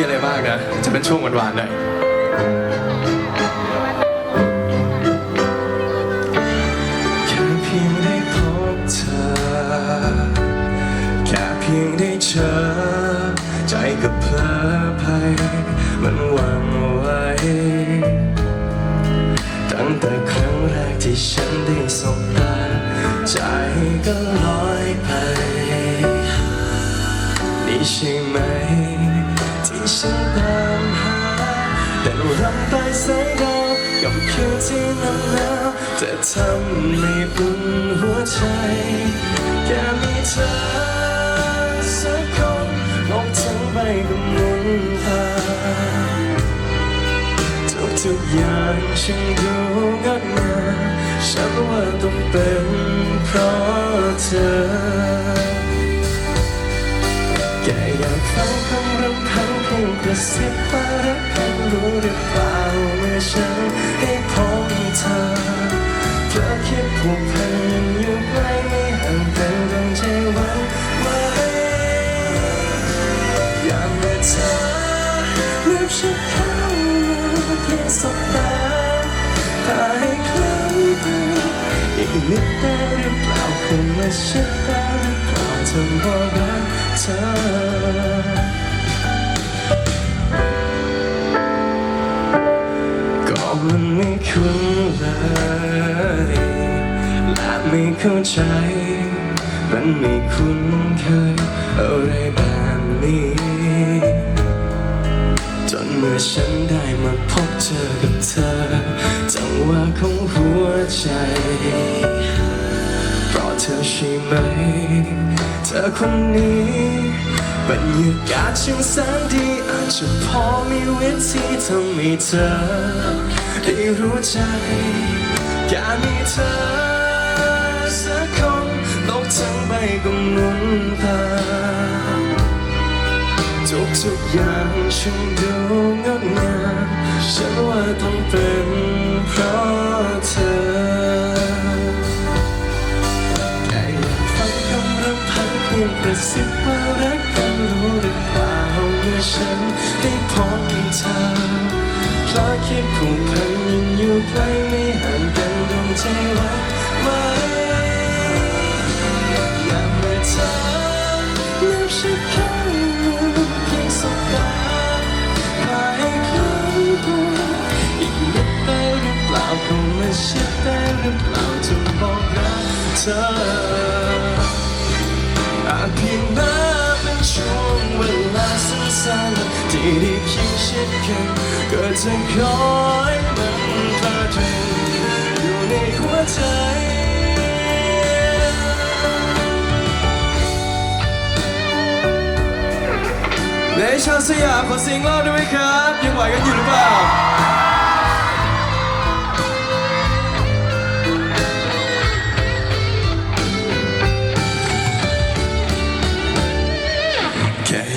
มีอะไรมากนะ จะเป็นช่วงหวานๆหน่อยแค่เพียงได้พบเธอ แค่เพียงได้เจอ ใจก็เพลอไป มันหวั่นไหวตั้งแต่ครั้งแรกที่ฉันได้สบตา ใจก็ลอยไป นี่ใช่ไหม ฉันตามหาแต่รำไปสายดาวกับคืนที่หนาวหนาวจะทำให้อุ่นหัวใจแค่มีเธอสักคนโลกทั้งใบก็หมุนพาทุกๆอย่างฉันดูงดงามฉันว่าต้องเป็นเพราะเธอแค่อยากฟังคำรำพันเพียง กระซิบว่ารักกันรู้หรือเปล่าเมื่อฉันได้พบเธอเธอคิดผูกพันอยู่ใกล้ไม่ห่างกันดวงใจหวังไว้อยากเมื่อเธอเลือกฉันเข้าเพียงสบตาพาให้คล้ำตัวอีกนิดได้หรือเปล่าคงมาชิดได้หรือเปล่าเธอบอกรักเธอ คุ้นเลยและไม่เข้าใจ มันไม่คุ้นเคยอะไรแบบนี้ จนเมื่อฉันได้มาพบเจอกับเธอ จังหวะของหัวใจเพราะเธอใช่ไหม เธอคนนี้บรรยากาศช่างแสนดีอาจจะพอมีวิธีทำให้เธอ ได้รู้ใจ แค่มีเธอสักคนโลกทั้งใบก็หมุนพาทุกๆอย่างฉันดูงดงามฉันว่าต้องเป็นเพราะเธอแค่อยากฟังคำรำพันเพียงกระซิบว่ารักกันรู้หรือเปล่าเมื่อฉันได้พบเธอเพราะคิดผูกพันยัง อยู่ใกลไม่ห่างกันดวงใจรักไว้อยากเมื่อเธอเลือกฉันเข้าเพียงสบตาพาให้คล้ำตัวอีกนิดได้หรือเปล่าคงมาชิดได้หรือเปล่าจะบอกรักเธออาจเพียงม้เป็นช่วงเวลาสั้นๆที่ได้คิดชิดกันก็จะคอยมา เธออยู่ในหัวใจในชาวสยามขอเสียงเล่าด้วยไหมครับ ยังไหวกันอยู่หรือ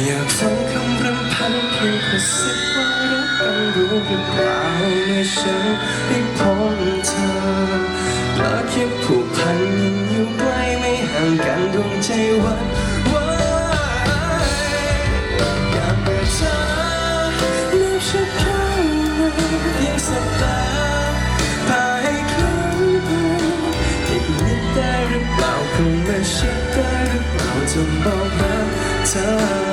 อยากฟังคำรำพันเพียงกระซิบว่ารักกันรู้หรือเปล่าเมื่อฉันได้พบเธอและคิดผูกพันยังอยู่ใกล้ไม่ห่างกันดวงใจวันไหวอยากเปิดเธอเลือกฉันเข้ามาเพียงสัปดาห์พาให้คล้ำตัวอีกนิดได้หรือเปล่าคงไม่ชิดได้หรือเปล่าจะบอกรักเธอ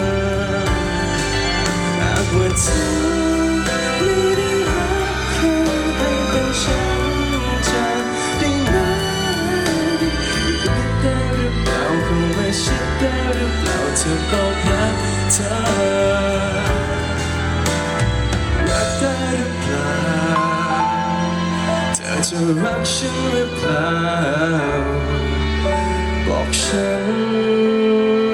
จะบอกรักเธอรักได้หรือเปล่าเธอจะรักฉันหรือเปล่าบอกฉัน